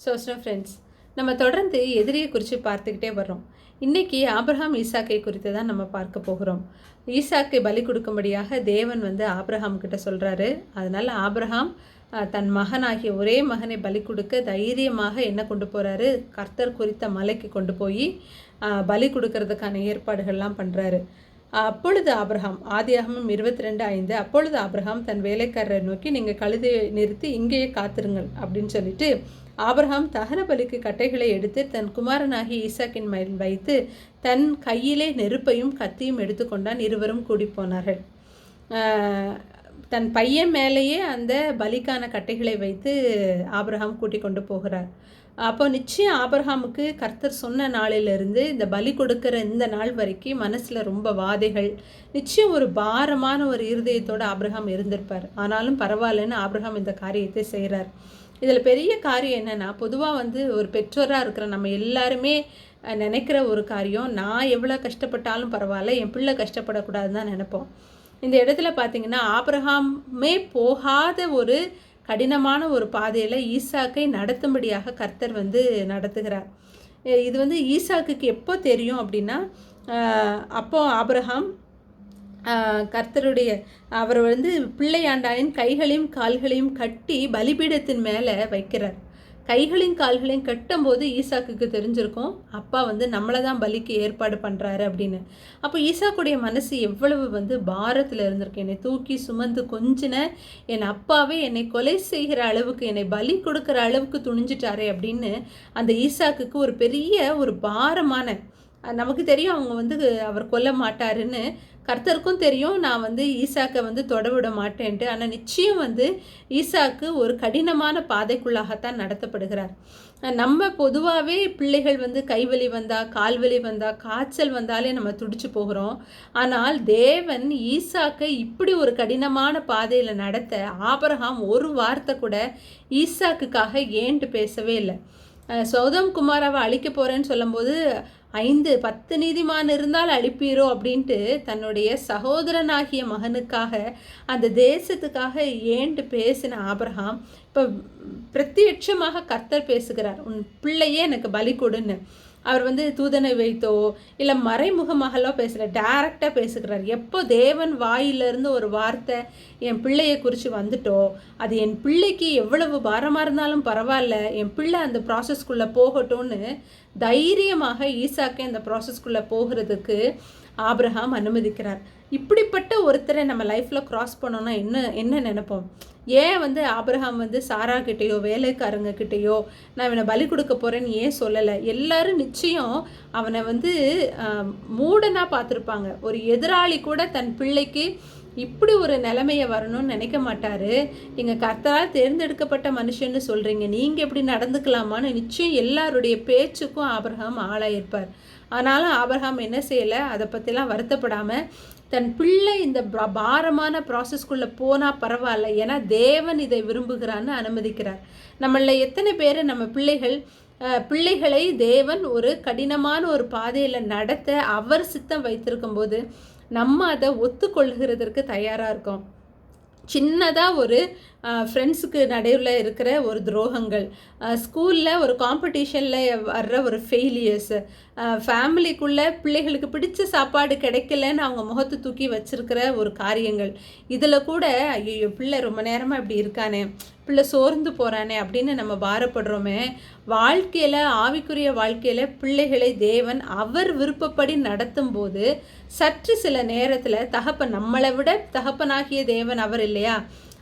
சோஸ்னோ friends நம்ம தொடர்ந்து எதிரியை குறித்து பார்த்துக்கிட்டே வர்றோம். இன்றைக்கி ஆப்ரஹாம் ஈசாக்கை குறித்து தான் நம்ம பார்க்க போகிறோம். ஈசாக்கை பலி கொடுக்கும்படியாக தேவன் வந்து ஆப்ரஹாம் கிட்ட சொல்கிறாரு அதனால் ஆப்ரஹாம் தன் மகனாகிய ஒரே மகனை பலி கொடுக்க தைரியமாக என்ன கொண்டு போகிறாரு கர்த்தர் குறித்த மலைக்கு கொண்டு போய் பலி கொடுக்கறதுக்கான ஏற்பாடுகள்லாம் பண்ணுறாரு அப்பொழுது ஆபிரகாம் ஆதியாகமம் இருபத்தி ரெண்டு ஐந்து அப்பொழுது ஆபிரகாம் தன் வேலைக்காரரை நோக்கி நீங்கள் கழுதையை நிறுத்தி இங்கேயே காத்திருங்கள் அப்படின்னு சொல்லிட்டு ஆபிரகாம் தகன பலிக்கு கட்டைகளை எடுத்து தன் குமாரனாகி ஈசாக்கின் மேல் வைத்து தன் கையிலே நெருப்பையும் கத்தியும் எடுத்துக்கொண்டான். இருவரும் கூடி போனார்கள். தன் பையன் மேலேயே அந்த பலிக்கான கட்டைகளை வைத்து ஆபிரஹாம் கூட்டி கொண்டு போகிறார். அப்போ நிச்சயம் ஆபிரகாமுக்கு கர்த்தர் சொன்ன நாளிலிருந்து இந்த பலி கொடுக்கிற இந்த நாள் வரைக்கும் மனசில் ரொம்ப வாதைகள் நிச்சயம் ஒரு பாரமான ஒரு இருதயத்தோட ஆபிரகாம் இருந்திருப்பார். ஆனாலும் பரவாயில்லன்னு ஆபிரகாம் இந்த காரியத்தை செய்கிறார். இதில் பெரிய காரியம் என்னென்னா பொதுவாக வந்து ஒரு பெற்றோராக இருக்கிற நம்ம எல்லாருமே நினைக்கிற ஒரு காரியம் நான் எவ்வளோ கஷ்டப்பட்டாலும் பரவாயில்ல என் பிள்ளை கஷ்டப்படக்கூடாதுன்னு தான் நினைப்போம். இந்த இடத்துல பார்த்தீங்கன்னா ஆபிரகாமே போகாத ஒரு கடினமான ஒரு பாதையில் ஈசாக்கை நடத்தும்படியாக கர்த்தர் வந்து நடத்துகிறார். இது வந்து ஈசாக்குக்கு எப்போ தெரியும் அப்படின்னா அப்போ ஆப்ரஹாம் கர்த்தருடைய அவர் வந்து பிள்ளையாண்டாயின் கைகளையும் கால்களையும் கட்டி பலிபீடத்தின் மேலே வைக்கிறார். கைகளையும் கால்களையும் கட்டும்போது ஈசாக்குக்கு தெரிஞ்சிருக்கும். அப்பா வந்து நம்மளை தான் பலிக்கு ஏற்பாடு பண்ணுறாரு அப்படின்னு. அப்போ ஈசாக்குடைய மனசு எவ்வளவு வந்து பாரத்தில் இருந்திருக்கு. என்னை தூக்கி சுமந்து கொஞ்சின என் அப்பாவே என்னை கொலை செய்கிற அளவுக்கு என்னை பலி கொடுக்குற அளவுக்கு துணிஞ்சிட்டாரே அப்படின்னு அந்த ஈசாக்குக்கு ஒரு பெரிய ஒரு பாரமான நமக்கு தெரியும் அவங்க வந்து அவர் கொல்ல மாட்டாருன்னு கர்த்தருக்கும் தெரியும் நான் வந்து ஈசாக்கை வந்து தொட விட மாட்டேன்ட்டு. ஆனால் நிச்சயம் வந்து ஈசாக்கு ஒரு கடினமான பாதைக்குள்ளாகத்தான் நடத்தப்படுகிறார். நம்ம பொதுவாகவே பிள்ளைகள் வந்து கைவலி வந்தால் கால்வலி வந்தால் காய்ச்சல் வந்தாலே நம்ம துடிச்சு போகிறோம். ஆனால் தேவன் ஈசாக்கை இப்படி ஒரு கடினமான பாதையில் நடத்த ஆபரகாம் ஒரு வார்த்தை கூட ஈசாக்குக்காக ஏன்ட்டு பேசவே இல்லை. சௌதம் குமாராவை அழிக்க போகிறேன்னு சொல்லும்போது ஐந்து பத்து நீதிமான் இருந்தால் அழிப்பீரோ அப்படின்ட்டு தன்னுடைய சகோதரனாகிய மகனுக்காக அந்த தேசத்துக்காக ஏன்ட்டு பேசின ஆபிரகாம். இப்போ பிரத்யட்சமாக கர்த்தர் பேசுகிறார். உன் பிள்ளையே எனக்கு பலி கொடுன்னு. அவர் வந்து தூதனை வைத்தோ இல்லை மறைமுகமாகலாம் பேசல. டேரெக்டாக பேசுகிறார். எப்போ தேவன் வாயிலிருந்து ஒரு வார்த்தை என் பிள்ளையை குறித்து வந்துட்டோ அது என் பிள்ளைக்கு எவ்வளவு பாரமாக இருந்தாலும் பரவாயில்ல. என் பிள்ளை அந்த ப்ராசஸ்க்குள்ளே போகட்டும்னு தைரியமாக ஈசாக்கே அந்த ப்ராசஸ்க்குள்ளே போகிறதுக்கு ஆப்ரஹாம் அனுமதிக்கிறார். இப்படிப்பட்ட ஒருத்தரை நம்ம லைஃப்பில் க்ராஸ் பண்ணோன்னா என்ன என்ன நினைப்போம்? ஏன் வந்து ஆப்ரஹாம் வந்து சாரா கிட்டேயோ வேலைக்காரங்க கிட்டேயோ நான் இவனை பலி கொடுக்க போகிறேன்னு ஏன் சொல்லலை? எல்லாரும் நிச்சயம் அவனை வந்து மூடனாக பார்த்துருப்பாங்க. ஒரு எதிராளி கூட தன் பிள்ளைக்கு இப்படி ஒரு நிலைமையை வரணும்னு நினைக்க மாட்டார். நீங்கள் கர்த்தரால் தேர்ந்தெடுக்கப்பட்ட மனுஷன்னு சொல்கிறீங்க நீங்கள் எப்படி நடந்துக்கலாமான்னு நிச்சயம் எல்லாருடைய பேச்சுக்கும் ஆபிரகாம் ஆளாயிருப்பார். ஆனாலும் ஆபரகாம் என்ன செய்யலை? அதை பற்றிலாம் வருத்தப்படாமல் தன் பிள்ளை இந்த பாரமான ப்ராசஸ்க்குள்ளே போனால் பரவாயில்ல. ஏன்னா தேவன் இதை விரும்புகிறான்னு அனுமதிக்கிறார். நம்மள எத்தனை பேர் நம்ம பிள்ளைகள் பிள்ளைகளை தேவன் ஒரு கடினமான ஒரு பாதையில் நடத்த அவர் சித்தம் வைத்திருக்கும் போது நம்ம அதை ஒத்துக்கொள்கிறதற்கு தயாராக இருக்கோம். சின்னதாக ஒரு ஃப்ரெண்ட்ஸுக்கு நடுவில் இருக்கிற ஒரு துரோகங்கள். ஸ்கூலில் ஒரு காம்படிஷனில் வர்ற ஒரு ஃபெயிலியர்ஸு ஃபேமிலிக்குள்ளே பிள்ளைகளுக்கு பிடிச்ச சாப்பாடு கிடைக்கலன்னு அவங்க முகத்தை தூக்கி வச்சுருக்கிற ஒரு காரியங்கள். இதில் கூட ஐயோ பிள்ளை ரொம்ப நேரமாக இப்படி இருக்கானே பிள்ளை சோர்ந்து போகிறானே அப்படின்னு நம்ம பாரப்படுறோமே. வாழ்க்கையில் ஆவிக்குரிய வாழ்க்கையில் பிள்ளைகளை தேவன் அவர் விருப்பப்படி நடத்தும் போது சற்று சில நேரத்தில் தகப்பன் நம்மளை விட தகப்பனாகிய தேவன் அவர் இல்லையா?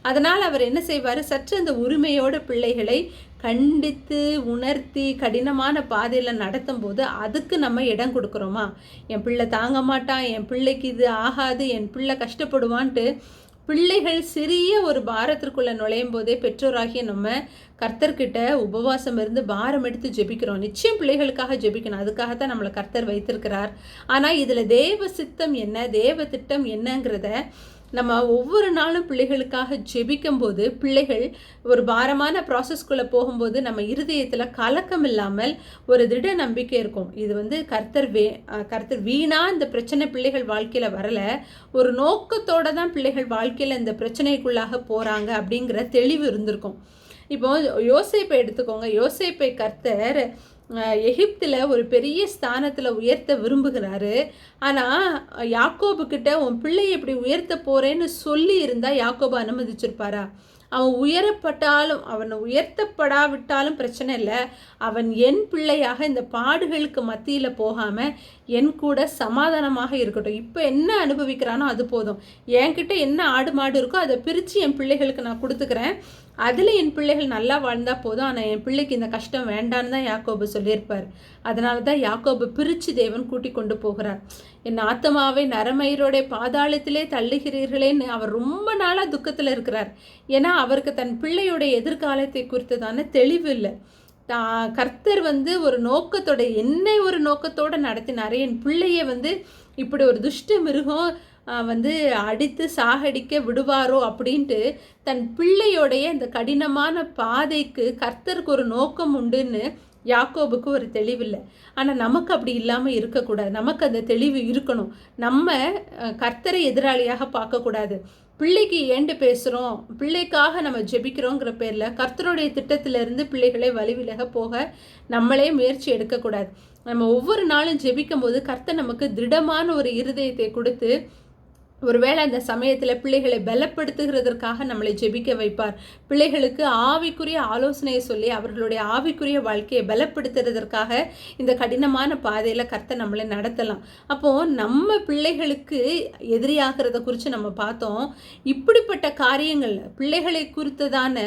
அதனால் அவர் என்ன செய்வார்? சற்று அந்த உரிமையோட பிள்ளைகளை கண்டித்து உணர்த்தி கடினமான பாதையில் நடத்தும் போது அதுக்கு நம்ம இடம் கொடுக்குறோமா? என் பிள்ளை தாங்க மாட்டான் என் பிள்ளைக்கு இது ஆகாது என் பிள்ளை கஷ்டப்படுவான்ட்டு பிள்ளைகள் சிறிய ஒரு பாரத்திற்குள்ளே நுழையும் போதே பெற்றோராகிய நம்ம கர்த்தர்கிட்ட உபவாசம் இருந்து பாரம் எடுத்து ஜெபிக்கிறோம். நிச்சயம் பிள்ளைகளுக்காக ஜெபிக்கணும். அதுக்காக தான் நம்மளை கர்த்தர் வைத்திருக்கிறார். ஆனால் இதில் தேவ சித்தம் என்ன? தேவ திட்டம் என்னங்கிறத நம்ம ஒவ்வொரு நாளும் பிள்ளைகளுக்காக ஜெபிக்கும் போது பிள்ளைகள் ஒரு பாரமான ப்ராசஸ்குள்ளே போகும்போது நம்ம இருதயத்தில் கலக்கம் இல்லாமல் ஒரு திட நம்பிக்கை இருக்கும். இது வந்து கர்த்தர் வே கர்த்தர் வீணாக இந்த பிரச்சனை பிள்ளைகள் வாழ்க்கையில் வரல. ஒரு நோக்கத்தோட தான் பிள்ளைகள் வாழ்க்கையில் இந்த பிரச்சனைக்குள்ளாக போகிறாங்க அப்படிங்கிற தெளிவு இருந்திருக்கும். இப்போ யோசேப்பை எடுத்துக்கோங்க. யோசேப்பை கர்த்தர் எகிப்தில் ஒரு பெரிய ஸ்தானத்தில் உயர்த்த விரும்புகிறாரு. ஆனால் யாக்கோபுக்கிட்ட உன் பிள்ளையை இப்படி உயர்த்த போகிறேன்னு சொல்லி இருந்தால் யாக்கோபு அனுமதிச்சிருப்பாரா? அவன் உயரப்பட்டாலும் அவனை உயர்த்தப்படாவிட்டாலும் பிரச்சனை இல்லை. அவன் என் பிள்ளையாக இந்த பாடுகளுக்கு மத்தியில் போகாமல் என் கூட சமாதானமாக இருக்கட்டும். இப்போ என்ன அனுபவிக்கிறானோ அது போதும். என்கிட்ட என்ன ஆடு மாடு இருக்கோ அதை பிரித்து என் பிள்ளைகளுக்கு நான் கொடுத்துக்கிறேன். அதில் என் பிள்ளைகள் நல்லா வாழ்ந்தால் போதும். ஆனால் என் பிள்ளைக்கு இந்த கஷ்டம் வேண்டான்னு தான் யாக்கோபு சொல்லியிருப்பார். அதனால தான் யாக்கோபு பிரித்து தேவன் கூட்டி கொண்டு போகிறார். என் ஆத்தமாவை நரமயிரோடைய பாதாளத்திலே தள்ளுகிறீர்களேன்னு அவர் ரொம்ப நாளாக துக்கத்தில் இருக்கிறார். ஏன்னா அவருக்கு தன் பிள்ளையோட எதிர்காலத்தை குறித்ததான தெளிவு இல்லை. கர்த்தர் வந்து ஒரு நோக்கத்தோட என்னை ஒரு நோக்கத்தோடு நடத்தினார். என் பிள்ளையை வந்து இப்படி ஒரு துஷ்ட மிருகம் வந்து அடித்து சாகடிக்க விடுவாரோ அப்படின்ட்டு தன் பிள்ளையோடைய இந்த கடினமான பாதைக்கு கர்த்தருக்கு ஒரு நோக்கம் உண்டுன்னு யாக்கோபுக்கு ஒரு தெளிவில்லை. ஆனால் நமக்கு அப்படி இல்லாமல் இருக்கக்கூடாது. நமக்கு அந்த தெளிவு இருக்கணும். நம்ம கர்த்தரை எதிராளியாக பார்க்கக்கூடாது. பிள்ளைக்கு ஏண்டு பேசுகிறோம் பிள்ளைக்காக நம்ம ஜெபிக்கிறோங்கிற பேரில் கர்த்தருடைய திட்டத்திலிருந்து பிள்ளைகளை வழிவிலக போக நம்மளே முயற்சி எடுக்கக்கூடாது. நம்ம ஒவ்வொரு நாளும் ஜெபிக்கும் போது கர்த்தர் நமக்கு திருடமான ஒரு இருதயத்தை கொடுத்து ஒருவேளை அந்த சமயத்தில் பிள்ளைகளை பலப்படுத்துகிறதற்காக நம்மளை ஜெபிக்க வைப்பார். பிள்ளைகளுக்கு ஆவிக்குரிய ஆலோசனையை சொல்லி அவர்களுடைய ஆவிக்குரிய வாழ்க்கையை பலப்படுத்துறதற்காக இந்த கடினமான பாதையில் கர்த்த நம்மளை நடத்தலாம். அப்போது நம்ம பிள்ளைகளுக்கு எதிரியாகிறத குறித்து நம்ம பார்த்தோம். இப்படிப்பட்ட காரியங்கள் பிள்ளைகளை குறித்ததான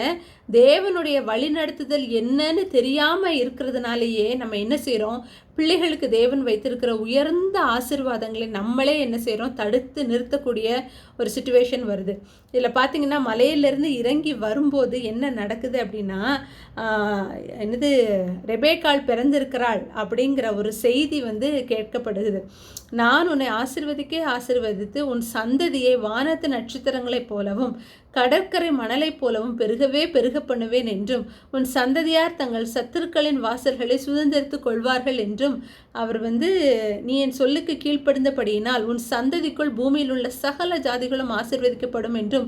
தேவனுடைய வழிநடத்துதல் என்னன்னு தெரியாமல் இருக்கிறதுனாலேயே நம்ம என்ன செய்கிறோம் பிள்ளைகளுக்கு தேவன் வைத்திருக்கிற உயர்ந்த ஆசிர்வாதங்களை நம்மளே என்ன செய்கிறோம் தடுத்து நிறுத்தக்கூடிய ஒரு சுச்சுவேஷன் வருது. இதில் பார்த்தீங்கன்னா மலையிலேருந்து இறங்கி வரும்போது என்ன நடக்குது அப்படின்னா என்னது ரெபேக்கால் பிறந்திருக்கிறாள் அப்படிங்கிற ஒரு செய்தி வந்து கேட்கப்படுகிறது. நான் உன்னை ஆசிர்வதிக்கே ஆசிர்வதித்து உன் சந்ததியை வானத்து நட்சத்திரங்களைப் போலவும் கடற்கரை மணலைப் போலவும் பெருகவே பெருக பண்ணுவேன் என்றும் உன் சந்ததியார் தங்கள் சத்துருக்களின் வாசல்களை சுதந்திரித்துக் கொள்வார்கள் என்றும் அவர் வந்து நீ என் சொல்லுக்கு கீழ்ப்படுந்தபடியினால் உன் சந்ததிக்குள் பூமியில் உள்ள சகல ஜாதிகளும் ஆசிர்வதிக்கப்படும் என்றும்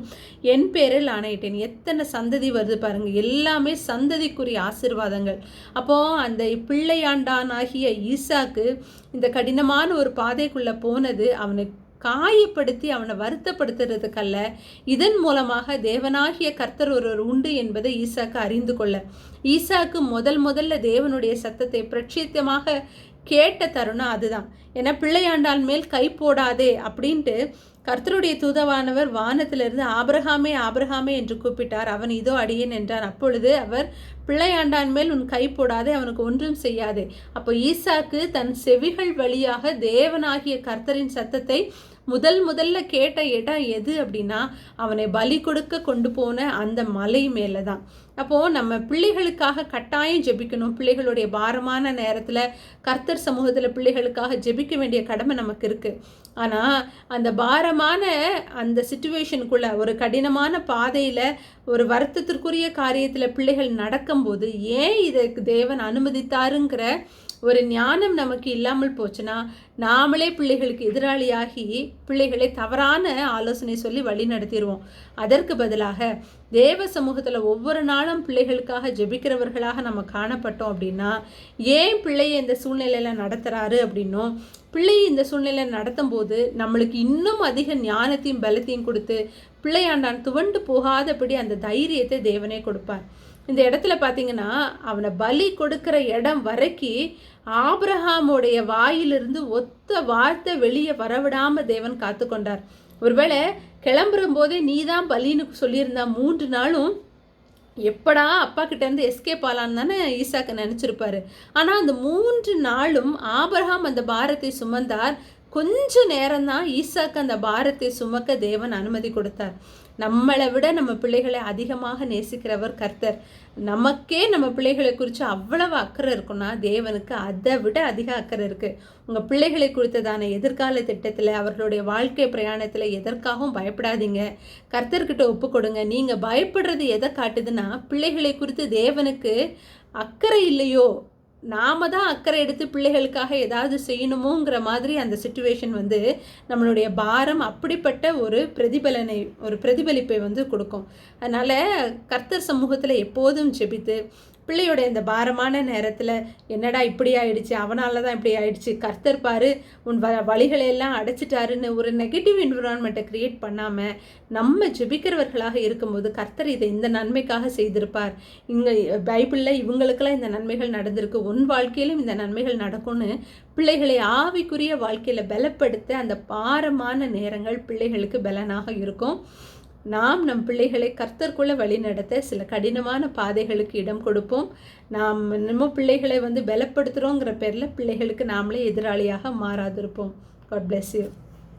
என் பேரில் ஆணையிட்டேன். எத்தனை சந்ததி வருது பாருங்க. எல்லாமே சந்ததிக்குரிய ஆசிர்வாதங்கள். அப்போ அந்த பிள்ளையாண்டானாகிய ஈசாக்கு இந்த கடினமான ஒரு பாதைக்குள்ளே போனது அவனுக்கு காயப்படுத்தி அவனை வருத்தப்படுத்துறதுக்கல்ல. இதன் மூலமாக தேவனாகிய கர்த்தர் ஒருவர் உண்டு என்பதை ஈசாக்கு அறிந்து கொள்ள. ஈசாக்கு முதல் முதல்ல தேவனுடைய சத்தத்தை பிரட்சித்தமாக கேட்ட தருணம் அதுதான். ஏன்னா பிள்ளையாண்டால் மேல் கை போடாதே அப்படின்ட்டு கர்த்தருடைய தூதவானவர் வானத்திலிருந்து ஆபிரகாமே ஆபிரகாமே என்று கூப்பிட்டார். அவன் இதோ அடியேன் என்றார் அப்பொழுது அவர் பிள்ளையாண்டான் மேல் உன் கை போடாதே அவனுக்கு ஒன்றும் செய்யாதே. அப்போ ஈசாக்கு தன் செவிகள் வழியாக தேவனாகிய கர்த்தரின் சத்தத்தை முதல் முதல்ல கேட்ட இடம் எது அப்படின்னா அவனை பலி கொடுக்க கொண்டு போன அந்த மலை மேலே தான் அப்போது நம்ம பிள்ளைகளுக்காக கட்டாயம் ஜெபிக்கணும். பிள்ளைகளுடைய பாரமான நேரத்தில் கர்த்தர் சமூகத்தில் பிள்ளைகளுக்காக ஜெபிக்க வேண்டிய கடமை நமக்கு இருக்குது ஆனால் அந்த பாரமான அந்த சுச்சுவேஷனுக்குள்ளே ஒரு கடினமான பாதையில் ஒரு வருத்தத்திற்குரிய காரியத்தில் பிள்ளைகள் நடக்கும்போது ஏன் இதை தேவன் அனுமதித்தாருங்கிற ஒரு ஞானம் நமக்கு இல்லாமல் போச்சுன்னா நாமளே பிள்ளைகளுக்கு எதிராளியாகி பிள்ளைகளை தவறான ஆலோசனை சொல்லி வழி நடத்திடுவோம். அதற்கு பதிலாக தேவ சமூகத்தில் ஒவ்வொரு நாளும் பிள்ளைகளுக்காக ஜெபிக்கிறவர்களாக நம்ம காணப்பட்டோம் அப்படின்னா ஏன் பிள்ளையை இந்த சூழ்நிலையில் நடத்துகிறாரு அப்படின்னும் பிள்ளையை இந்த சூழ்நிலையில் நடத்தும் போது நம்மளுக்கு இன்னும் அதிக ஞானத்தையும் பலத்தையும் கொடுத்து பிள்ளையாண்டான் துவண்டு போகாதபடி அந்த தைரியத்தை தேவனே கொடுப்பார். இந்த இடத்துல பார்த்தீங்கன்னா அவனை பலி கொடுக்குற இடம் வரைக்கும் ஆப்ரஹாமுடைய வாயிலிருந்து ஒத்த வார்த்தை வெளியே வரவிடாமல் தேவன் காத்து கொண்டார் ஒருவேளை கிளம்புறும் போதே நீ தான் பலின்னு சொல்லியிருந்தா மூன்று நாளும் எப்படா அப்பா கிட்டேருந்து எஸ்கேப் ஆலான்னு தானே ஈசாக்கு நினச்சிருப்பாரு. ஆனால் அந்த மூன்று நாளும் ஆபரகாம் அந்த பாரத்தை சுமந்தார். கொஞ்ச நேரம்தான் ஈசாக்கு அந்த பாரத்தை சுமக்க தேவன் அனுமதி கொடுத்தார். நம்மளை விட நம்ம பிள்ளைகளை அதிகமாக நேசிக்கிறவர் கர்த்தர். நமக்கே நம்ம பிள்ளைகளை குறித்து அவ்வளவு அக்கறை இருக்குன்னா தேவனுக்கு அதை விட அதிக அக்கறை இருக்குது உங்கள் பிள்ளைகளை குறித்ததான எதிர்கால திட்டத்தில் அவர்களுடைய வாழ்க்கை பிரயாணத்தில் எதற்காகவும் பயப்படாதீங்க. கர்த்தர்கிட்ட ஒப்பு கொடுங்க. நீங்கள் பயப்படுறது எதை காட்டுதுன்னா பிள்ளைகளை குறித்து தேவனுக்கு அக்கறை இல்லையோ நாம தான் அக்கறை எடுத்து பிள்ளைகளுக்காக ஏதாவது செய்யணுமோங்கிற மாதிரி அந்த சுச்சுவேஷன் வந்து நம்மளுடைய பாரம் அப்படிப்பட்ட ஒரு பிரதிபலனை ஒரு பிரதிபலிப்பை வந்து கொடுக்கும். அதனால் கர்த்தர் சமூகத்தில் எப்போதும் ஜெபித்து பிள்ளையோட இந்த பாரமான நேரத்தில் என்னடா இப்படி ஆயிடுச்சு? அவனால தான் இப்படி ஆயிடுச்சு. கர்த்தர் பாரு உன் வ வழிகளையெல்லாம் அடைச்சிட்டாருன்னு ஒரு நெகட்டிவ் என்விரான்மெண்ட்டை க்ரியேட் பண்ணாமல் நம்ம ஜெபிக்கிறவர்களாக இருக்கும்போது கர்த்தர் இதை இந்த நன்மைக்காக செய்திருப்பார். இங்கே பைபிளில் இவங்களுக்கெல்லாம் இந்த நன்மைகள் நடந்திருக்கு. உன் வாழ்க்கையிலும் இந்த நன்மைகள் நடக்கும்னு பிள்ளைகளை ஆவிக்குரிய வாழ்க்கையில் பலப்படுத்த அந்த பாரமான நேரங்கள் பிள்ளைகளுக்கு பலனாக இருக்கும். நாம் நம் பிள்ளைகளை கர்த்தர்க்குள்ள வழி நடத்த சில கடினமான பாதைகளுக்கு இடம் கொடுப்போம். நாம் நம்ம பிள்ளைகளை வந்து பலப்படுத்துகிறோங்கிற பேரில் பிள்ளைகளுக்கு நாமளே எதிராளியாக மாறாதிருப்போம். God bless you